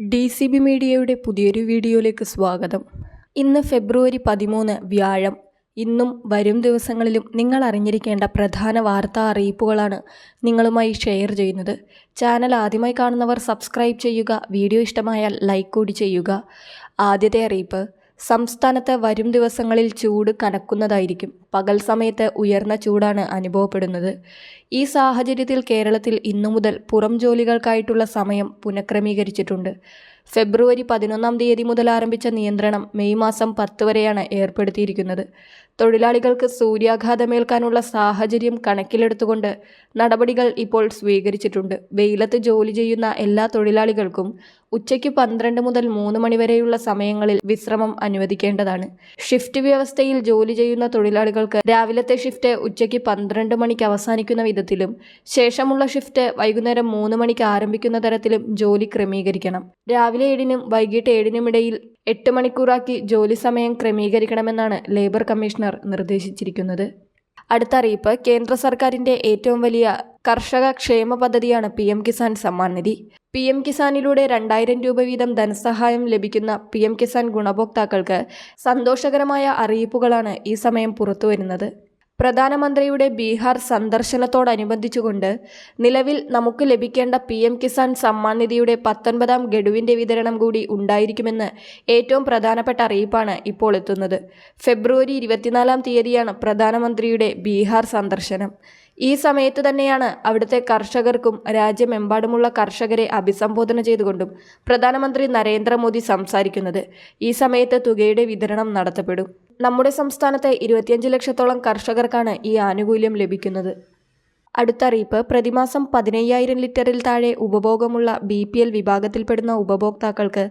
D C B മീഡിയയുടെ പുതിയൊരു വീഡിയോയിലേക്ക് സ്വാഗതം. ഇന്ന് ഫെബ്രുവരി പതിമൂന്ന് വ്യാഴം. ഇന്നും വരും ദിവസങ്ങളിലും നിങ്ങൾ അറിഞ്ഞിരിക്കേണ്ട പ്രധാന വാർത്താ അറിയിപ്പുകളാണ് നിങ്ങളുമായി ഷെയർ ചെയ്യുന്നത്. ചാനൽ ആദ്യമായി കാണുന്നവർ സബ്സ്ക്രൈബ് ചെയ്യുക വീഡിയോ ഇഷ്ടമായാൽ ലൈക്ക് കൂടി ചെയ്യുക. ആദ്യത്തെ അറിയിപ്പ് സംസ്ഥാനത്ത് വരും ദിവസങ്ങളിൽ ചൂട് കനക്കുന്നതായിരിക്കും. പകൽ സമയത്ത് ഉയർന്ന ചൂടാണ് അനുഭവപ്പെടുന്നത്. ഈ സാഹചര്യത്തിൽ കേരളത്തിൽ ഇന്നു മുതൽ പുറം ജോലികൾക്കായിട്ടുള്ള സമയം പുനഃക്രമീകരിച്ചിട്ടുണ്ട്. ഫെബ്രുവരി പതിനൊന്നാം തീയതി മുതൽ ആരംഭിച്ച നിയന്ത്രണം മെയ് മാസം പത്ത് വരെയാണ് ഏർപ്പെടുത്തിയിരിക്കുന്നത്. തൊഴിലാളികൾക്ക് സൂര്യാഘാതമേൽക്കാനുള്ള സാഹചര്യം കണക്കിലെടുത്തുകൊണ്ട് നടപടികൾ ഇപ്പോൾ സ്വീകരിച്ചിട്ടുണ്ട്. വെയിലത്ത് ജോലി ചെയ്യുന്ന എല്ലാ തൊഴിലാളികൾക്കും ഉച്ചയ്ക്ക് പന്ത്രണ്ട് മുതൽ മൂന്ന് മണിവരെയുള്ള സമയങ്ങളിൽ വിശ്രമം അനുവദിക്കേണ്ടതാണ്. ഷിഫ്റ്റ് വ്യവസ്ഥയിൽ ജോലി ചെയ്യുന്ന തൊഴിലാളികൾക്ക് രാവിലത്തെ ഷിഫ്റ്റ് ഉച്ചയ്ക്ക് പന്ത്രണ്ട് മണിക്ക് അവസാനിക്കുന്ന വിധത്തിലും ശേഷമുള്ള ഷിഫ്റ്റ് വൈകുന്നേരം മൂന്ന് മണിക്ക് ആരംഭിക്കുന്ന തരത്തിലും ജോലി ക്രമീകരിക്കണം. രാവിലെ ഏഴിനും വൈകിട്ട് ഏഴിനും ഇടയിൽ എട്ട് മണിക്കൂറാക്കി ജോലി സമയം ക്രമീകരിക്കണമെന്നാണ് ലേബർ കമ്മീഷണർ നിർദ്ദേശിച്ചിരിക്കുന്നത്. അടുത്ത അറിയിപ്പ് കേന്ദ്ര സർക്കാരിന്റെ ഏറ്റവും വലിയ കർഷക ക്ഷേമ പദ്ധതിയാണ് P M Kisan Samman Nidhi. P M കിസാനിലൂടെ രണ്ടായിരം രൂപ വീതം ധനസഹായം ലഭിക്കുന്ന പി എം കിസാൻ ഗുണഭോക്താക്കൾക്ക് സന്തോഷകരമായ അറിയിപ്പുകളാണ് ഈ സമയം പുറത്തുവരുന്നത്. പ്രധാനമന്ത്രിയുടെ ബീഹാർ സന്ദർശനത്തോടനുബന്ധിച്ചുകൊണ്ട് നിലവിൽ നമുക്ക് ലഭിക്കേണ്ട പി എം കിസാൻ സമ്മാൻ നിധിയുടെ പത്തൊൻപതാം ഗഡുവിന്റെ വിതരണം കൂടി ഉണ്ടായിരിക്കുമെന്ന് ഏറ്റവും പ്രധാനപ്പെട്ട അറിയിപ്പാണ് ഇപ്പോൾ എത്തുന്നത്. ഫെബ്രുവരി ഇരുപത്തിനാലാം തീയതിയാണ് പ്രധാനമന്ത്രിയുടെ ബീഹാർ സന്ദർശനം. ഈ സമയത്ത് തന്നെയാണ് അവിടുത്തെ കർഷകർക്കും രാജ്യമെമ്പാടുമുള്ള കർഷകരെ അഭിസംബോധന ചെയ്തുകൊണ്ടും പ്രധാനമന്ത്രി നരേന്ദ്രമോദി സംസാരിക്കുന്നത്. ഈ സമയത്ത് തുകയുടെ വിതരണം നടത്തപ്പെടും. നമ്മുടെ സംസ്ഥാനത്തെ ഇരുപത്തിയഞ്ച് ലക്ഷത്തോളം കർഷകർക്കാണ് ഈ ആനുകൂല്യം ലഭിക്കുന്നത്. അടുത്ത അറിയിപ്പ് പ്രതിമാസം പതിനയ്യായിരം ലിറ്ററിൽ താഴെ ഉപഭോഗമുള്ള ബി പി എൽ വിഭാഗത്തിൽപ്പെടുന്ന ഉപഭോക്താക്കൾക്ക്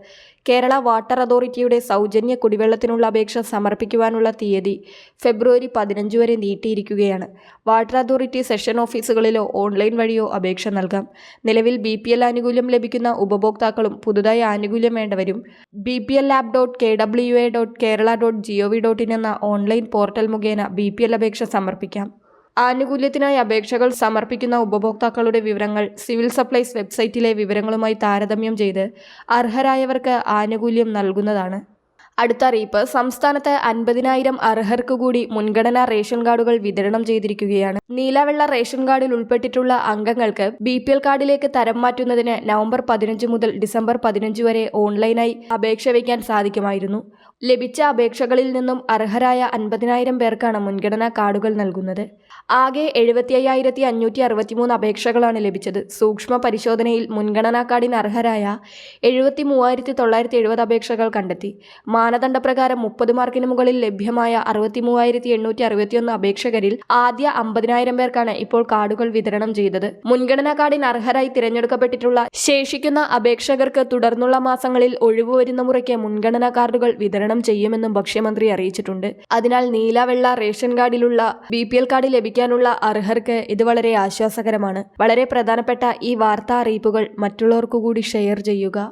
കേരള വാട്ടർ അതോറിറ്റിയുടെ സൗജന്യ കുടിവെള്ളത്തിനുള്ള അപേക്ഷ സമർപ്പിക്കുവാനുള്ള തീയതി ഫെബ്രുവരി പതിനഞ്ച് വരെ നീട്ടിയിരിക്കുകയാണ്. വാട്ടർ അതോറിറ്റി സെഷൻ ഓഫീസുകളിലോ ഓൺലൈൻ വഴിയോ അപേക്ഷ നൽകാം. നിലവിൽ ബി പി എൽ ആനുകൂല്യം ലഭിക്കുന്ന ഉപഭോക്താക്കളും പുതുതായി ആനുകൂല്യം വേണ്ടവരും B P L app dot K W A dot Kerala dot G O V dot in എന്ന ഓൺലൈൻ പോർട്ടൽ മുഖേന ബി പി എൽ അപേക്ഷ സമർപ്പിക്കാം. ആനുകൂല്യത്തിനായി അപേക്ഷകൾ സമർപ്പിക്കുന്ന ഉപഭോക്താക്കളുടെ വിവരങ്ങൾ സിവിൽ സപ്ലൈസ് വെബ്സൈറ്റിലെ വിവരങ്ങളുമായി താരതമ്യം ചെയ്ത് അർഹരായവർക്ക് ആനുകൂല്യം നൽകുന്നതാണ്. അടുത്ത അറിയിപ്പ്. സംസ്ഥാനത്ത് അൻപതിനായിരം അർഹർക്ക് കൂടി മുൻഗണനാ റേഷൻ കാർഡുകൾ വിതരണം ചെയ്തിരിക്കുകയാണ്. നീലവെള്ള റേഷൻ കാർഡിൽ ഉൾപ്പെട്ടിട്ടുള്ള അംഗങ്ങൾക്ക് ബി പി എൽ കാർഡിലേക്ക് തരം മാറ്റുന്നതിന് നവംബർ പതിനഞ്ച് മുതൽ ഡിസംബർ പതിനഞ്ച് വരെ ഓൺലൈനായി അപേക്ഷ വയ്ക്കാൻ സാധിക്കുമായിരുന്നു. ലഭിച്ച അപേക്ഷകളിൽ നിന്നും അർഹരായ അൻപതിനായിരം പേർക്കാണ് മുൻഗണനാ കാർഡുകൾ നൽകുന്നത്. ആകെ എഴുപത്തി അയ്യായിരത്തി അഞ്ഞൂറ്റി അറുപത്തിമൂന്ന് അപേക്ഷകളാണ് ലഭിച്ചത്. സൂക്ഷ്മ പരിശോധനയിൽ മുൻഗണനാ കാർഡിന് അർഹരായ എഴുപത്തി മൂവായിരത്തി തൊള്ളായിരത്തി എഴുപത് അപേക്ഷകൾ കണ്ടെത്തി. മാനദണ്ഡപ്രകാരം മുപ്പത് മാർക്കിന് മുകളിൽ ലഭ്യമായ അറുപത്തി മൂവായിരത്തി എണ്ണൂറ്റി അറുപത്തിയൊന്ന് അപേക്ഷകരിൽ ആദ്യ അമ്പതിനായിരം പേർക്കാണ് ഇപ്പോൾ കാർഡുകൾ വിതരണം ചെയ്തത്. മുൻഗണനാ കാർഡിന് അർഹരായി തിരഞ്ഞെടുക്കപ്പെട്ടിട്ടുള്ള ശേഷിക്കുന്ന അപേക്ഷകർക്ക് തുടർന്നുള്ള മാസങ്ങളിൽ ഒഴിവ് വരുന്ന മുറയ്ക്ക് മുൻഗണനാ കാർഡുകൾ വിതരണം ചെയ്യുമെന്നും ഭക്ഷ്യമന്ത്രി അറിയിച്ചിട്ടുണ്ട്. അതിനാൽ നീലവെള്ള റേഷൻ കാർഡിലുള്ള ബി പി എൽ കാർഡ് ലഭിക്കാനുള്ള അർഹർക്ക് ഇത് വളരെ ആശ്വാസകരമാണ്. വളരെ പ്രധാനപ്പെട്ട ഈ വാർത്താ അറിയിപ്പുകൾ മറ്റുള്ളവർക്കു കൂടി ഷെയർ ചെയ്യുക.